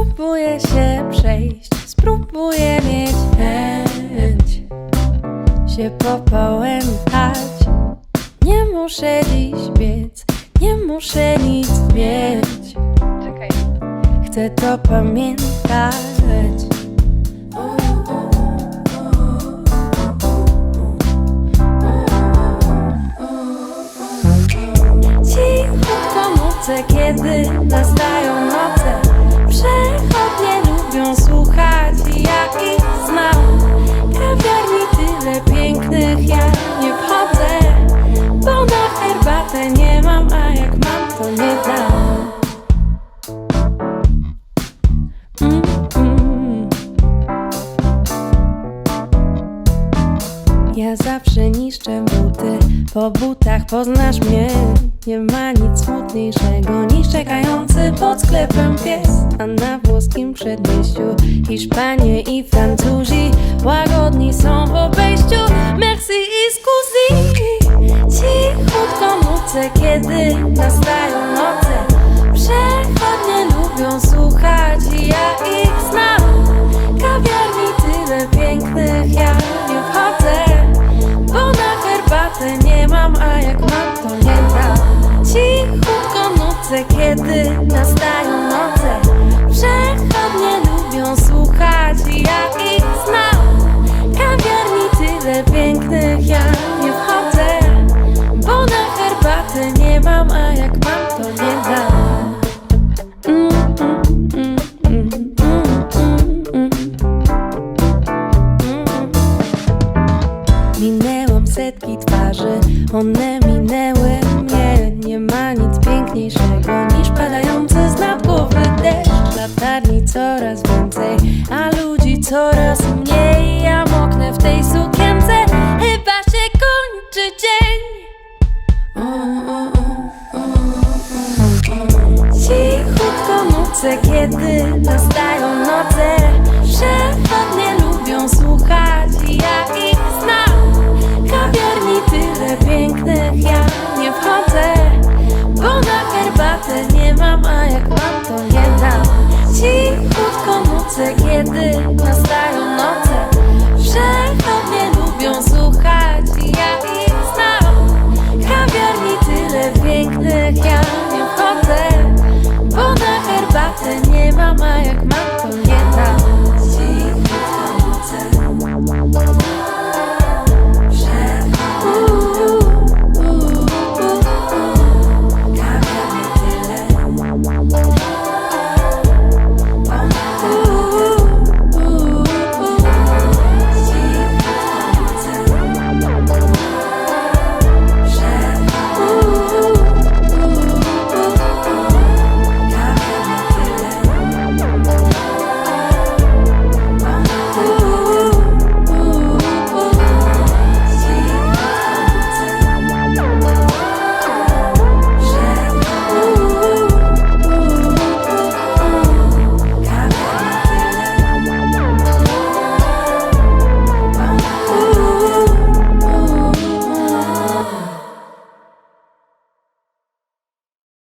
Spróbuję się przejść, spróbuję mieć chęć się popałętać. Nie muszę dziś biec, nie muszę nic mieć. Czekaj. Chcę to pamiętać. Cichutko nucę, kiedy nastają noce. Zawsze niszczę buty, po butach poznasz mnie. Nie ma nic smutniejszego niż czekający pod sklepem pies. A na włoskim przedmieściu Hiszpanie i Francuzi łagodni są w obejściu. Merci i scusi. Cichutko nucę, kiedy nastają mam, a jak mam, to nie dam. Minęłam setki twarzy, one minęły Nucę, kiedy nastają noce Przechodnie